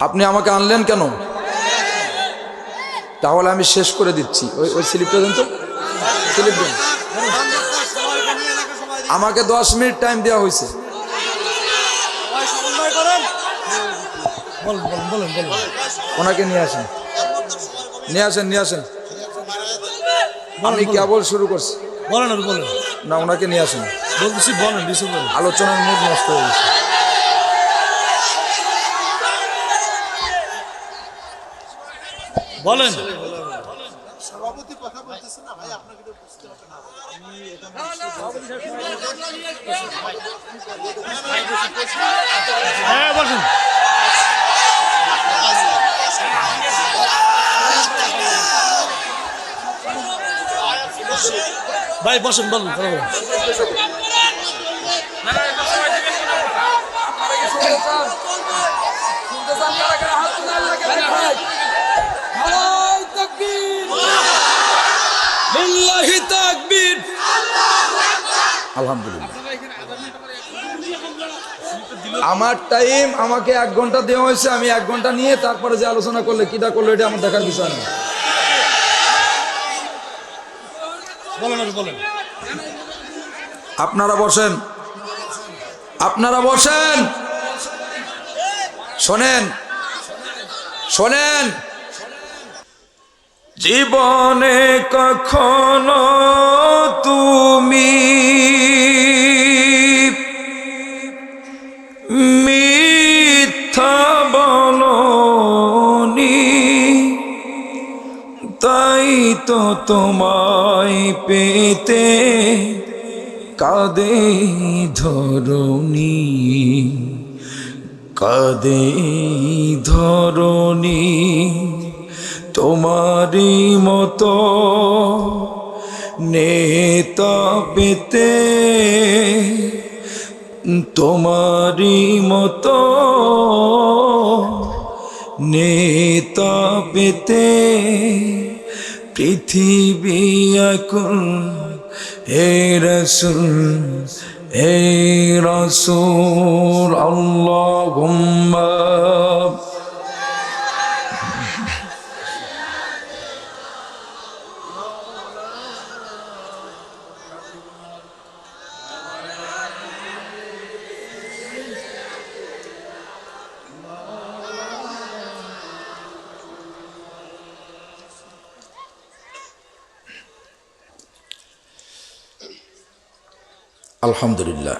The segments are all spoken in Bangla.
আপনি আমাকে আনলেন কেন? তাহলে আমি শেষ করে দিচ্ছি। ওই ওই স্লিপটা দেন তো। স্লিপ দেন। আমাকে দশ মিনিট টাইম দেওয়া হয়েছে। ওনাকে নিয়ে আসেন। নিয়ে আসেন নিয়ে আসেন। আমি কেবল শুরু করছি। বলেন না ওনাকে নিয়ে আসেন। বলতেছি বলেন আলোচনার মুড নষ্ট হয়ে গেছে। বলেন। সভাপতি কথা বলতেছে না ভাই আপনাকে তো বুঝতে হবে না। আমি এটা হ্যাঁ বসেন। ভাই বসেন বলেন কথা বলেন আলহামদুলিল্লাহ। আমার টাইম আমাকে এক ঘণ্টা দেওয়া হয়েছে আমি এক ঘণ্টা নিয়ে তারপরে যে আলোচনা করলে কিটা করল এটা আমার দেখার বিষয় না। বলেন আর বলেন। আপনারা বসেন। আপনারা বসেন। শোনেন। শোনেন। জীবনে কখনো তুমি তো তোমায় পেতে কাদে ধরণী কাদে ধরণী তোমারই মতো নেতা পেতে, তোমারই মতো নেতা পেতে পৃথিবী এখন হে রসুল হে রসুল আল্লাহ আলহামদুলিল্লাহ।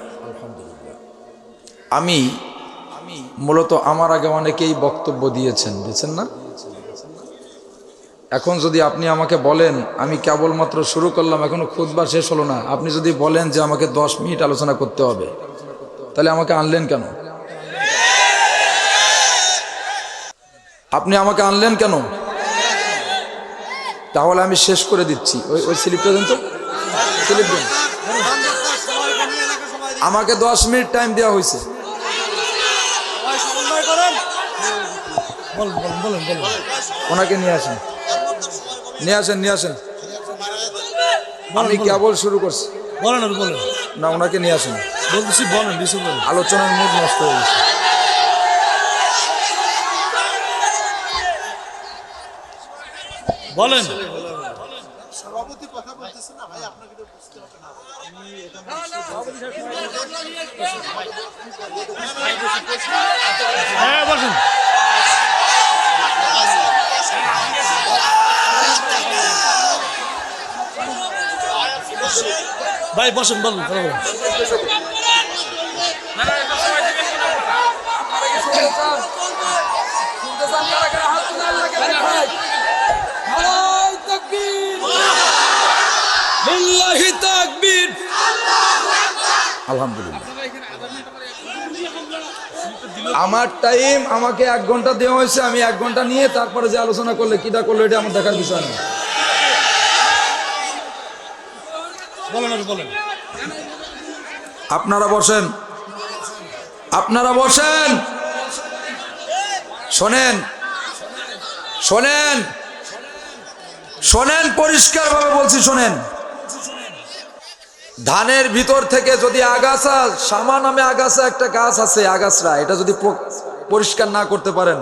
আমি মূলত আমার আগে অনেকেই বক্তব্য দিয়েছেন দিয়েছেন না? এখন যদি আপনি আমাকে বলেন, আমি কেবলমাত্র শুরু করলাম, এখনও খুদবার শেষ হলো না, আপনি যদি বলেন যে আমাকে দশ মিনিট আলোচনা করতে হবে, তাহলে আমাকে আনলেন কেন? আপনি আমাকে আনলেন কেন? তাহলে আমি শেষ করে দিচ্ছি। ওই ওই স্লিপটা দেন তো। স্লিপ দেন। আমাকে দশ মিনিট টাইম দেওয়া হয়েছে। ওনাকে নিয়ে আসেন। নিয়ে আসেন নিয়ে আসেন। আমি কেবল শুরু করছি। বলেন বলেন। না ওনাকে নিয়ে আসেন। বলতেছি বলেন। আলোচনার মুড নষ্ট হয়ে গেছে। বলেন সভাপতি কথা বলতেছে না ভাই আপনাকে তো বুঝতে হবে না আমি এটা হ্যাঁ বসুন ভাই বসেন বলেন কথা বলেন আলহামদুলিল্লাহ। আমার টাইম আমাকে এক ঘণ্টা দেওয়া হয়েছে আমি এক ঘণ্টা নিয়ে তারপরে যে আলোচনা করলে কিটা করল এটা আমার দেখার বিষয় না। বলেন আর বলেন। আপনারা বসেন। আপনারা বসেন। শোনেন। শোনেন। শোনেন পরিষ্কারভাবে বলছি শোনেন। ধানের ভিতর থেকে যদি আগাছা সামা নামে আগাছা একটা গাছ আছে আগাছরা এটা যদি পরিষ্কার না করতে পারেন,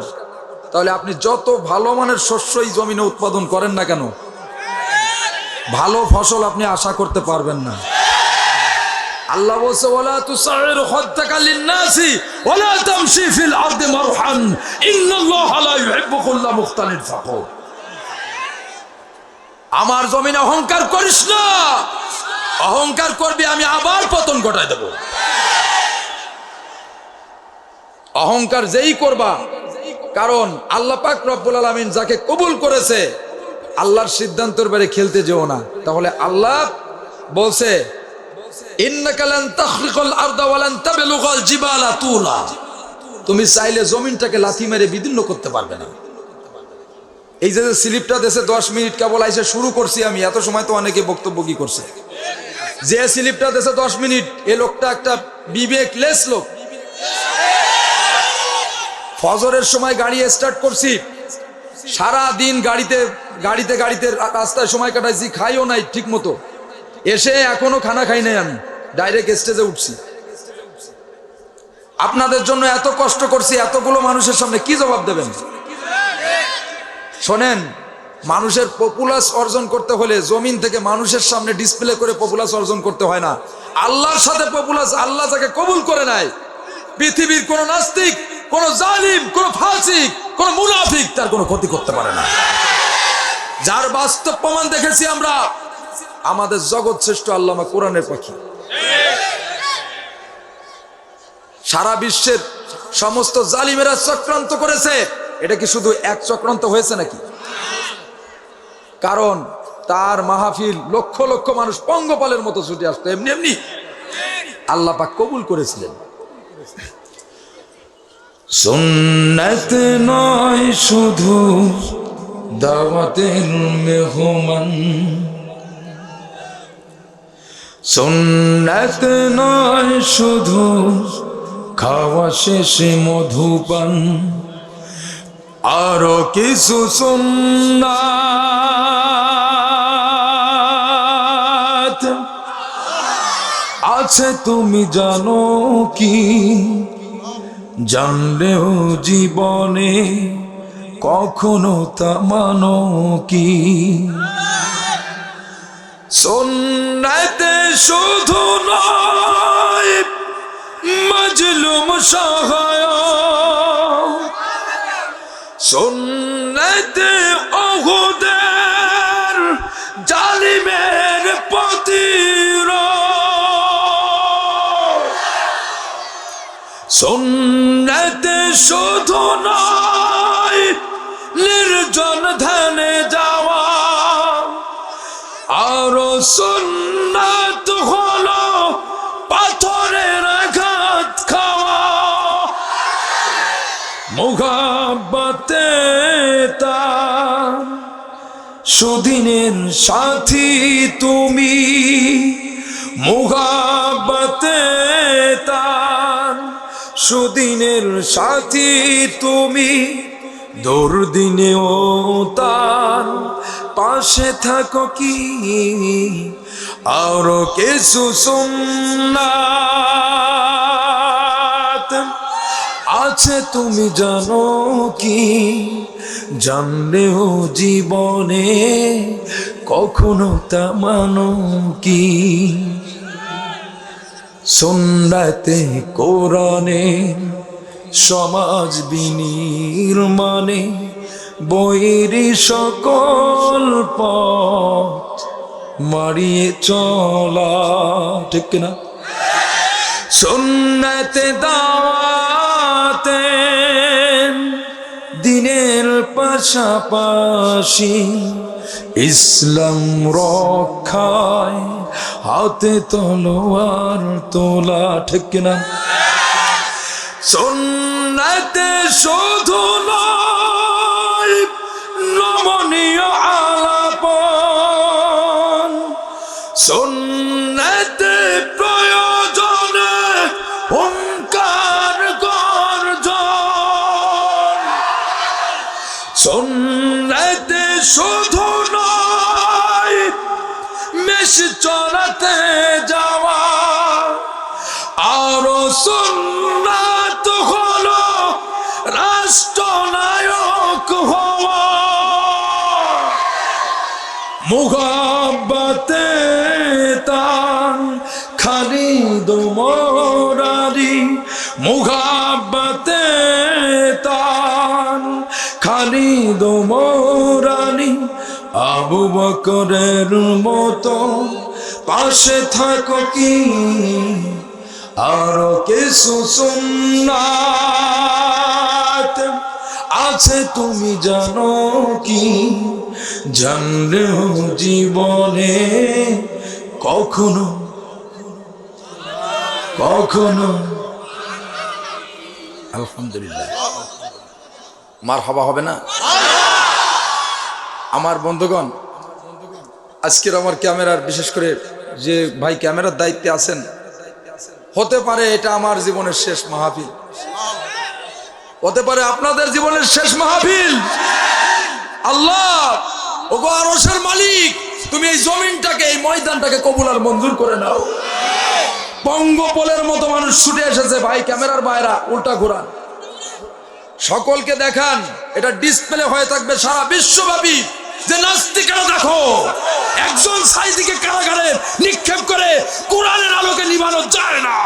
তাহলে আপনি যত ভালো মানের শস্যই জমিনে উৎপাদন করেন না কেন, ভালো ফসল আপনি আশা করতে পারবেন না। আল্লাহ বলছে, ওয়ালা তুসাইর খাদ্দাকা লিন-নাসি, ওয়ালা তামশি ফিল আরদি মারহান, ইন্নাল্লাহা লা ইউহিব্বু কুল্লা মুখতালিন ফাখুর আমার জমিনে অহংকার করিস না। অহংকার করবে, আমি আবার পতন ঘটায় দেব। অহংকার যেই করবা, কারণ আল্লাহ পাক রব্বুল আলামিন যাকে কবুল করেছে, আল্লাহর সিদ্ধান্তের বাইরে খেলতে যেও না। তাহলে আল্লাহ বলছে তুমি চাইলে জমিনটাকে লাথি মেরে বিদীর্ণ করতে পারবে না। এই যে স্লিপটা দেশে দশ মিনিট কেবল আইসে শুরু করছি আমি, এত সময় তো অনেকে বক্তব্য কি করছে? যে স্লিপটা দেশে দশ মিনিট, এ লোকটা একটা বিবেকলেস লোক। ফজরের সময় গাড়ি স্টার্ট করছি। সারা দিন গাড়িতে গাড়িতে গাড়িতে রাস্তায় সময় কাটাইছি, খাইও নাই ঠিক মতো এসে এখনও খানা খাই নাই আমি ডাইরেক্ট স্টেজে উঠছি। আপনাদের জন্য এত কষ্ট করছি, এতগুলো মানুষের সামনে কি জবাব দেবেন? শোনেন মানুষের পপুলাস অর্জন করতে হলে জমিন থেকে মানুষের সামনে ডিসপ্লে করে পপুলাস অর্জন করতে হয় না। আল্লাহর সাথে পপুলাস আল্লাহ তাকে কবুল করে নেয়। পৃথিবীর কোন নাস্তিক, কোন জালিম, কোন ফাসিক, কোন মুনাফিক তার কোনো ক্ষতি করতে পারে না। যার বাস্তব প্রমাণ দেখেছি আমরা, আমাদের জগৎ শ্রেষ্ঠ আল্লামা কোরআনের পাখি। সারা বিশ্বের সমস্ত জালিমেরা চক্রান্ত করেছে। এটা কি শুধু এক চক্রান্ত হয়েছে নাকি? কারণ তার মাহফিল লক্ষ লক্ষ মানুষ পঙ্গপালের মতো ছুটে আসতো। এমনি এমনি। আল্লাহ পাক কবুল করেছিলেন। সুন্নাত নয় শুধু দাওয়াতের মেহমান সুন্নাত নয় শুধু খাওয়া শেষে মধুপান। আরও কিছু সুন্নাত আছে, তুমি জানো কি? জানলেও জীবনে কখনো তা মানো কি? সন্ন্যাতে শুধু নয়, মজলুম সহায় সন্ন্যাতে অহুদের জালিমের পতির সন্ন্যাতে শুধু নয় নির্জন ধ্যানে যাওয়া। আরও সুন্নাত হলো সুদিনের সাথী তুমি মুগাব্বাতে তার সুদিনের সাথী তুমি, দুর্দিনেও তার পাশে থাকো কি? আরও কিছু সুন্নাত আছে তুমি জানো কি? জানলেও জীবনে কখনো তা মানো কি? সুন্নাতে কোরআনে, সমাজ বিনির্মাণে বৈরি সকল পথ মারিয়ে চলা, ঠিক না সুন্নতে দাওয়াতে পাশাপাশি ইসলাম রক্ষায় হাতে তলোয়ার তোলা ঠিক না সুন্নতে শুধু নয় নমনীয় আলাপন। সুন্নতে মুহাব্বতে তান খালিদ মোরারি মুহাব্বতে তান খালিদ মোরারি আবু বকরের মতো পাশে থাকো কি? আরও কিছু সুন্নাত আছে, তুমি জানো কি? জানলেও জীবনে কখনো কখনো। আলহামদুলিল্লাহ। মার হবা হবে না? আমার বন্ধুগণ, আজকের আমার ক্যামেরার, বিশেষ করে যে ভাই ক্যামেরার দায়িত্বে আছেন, হতে পারে এটা আমার জীবনের শেষ মাহফিল। হতে পারে আপনাদের জীবনের শেষ মাহফিল। আল্লাহ মালিক, তুমি এই জমিনটাকে, এই ময়দানটাকে কবুল আর মঞ্জুর করে নাও। পঙ্গপলের মতো মানুষ ছুটে এসেছে, ভাই, ক্যামেরার বাইরা, উল্টা ঘুরান। সকলকে দেখান, এটা ডিসপ্লে হয়ে থাকবে সারা বিশ্বব্যাপী যে নাস্তিকেরা দেখো, একজন সাইদিকে কারাগারে নিক্ষেপ করে কোরআনের আলোকে নিবানো যায় না।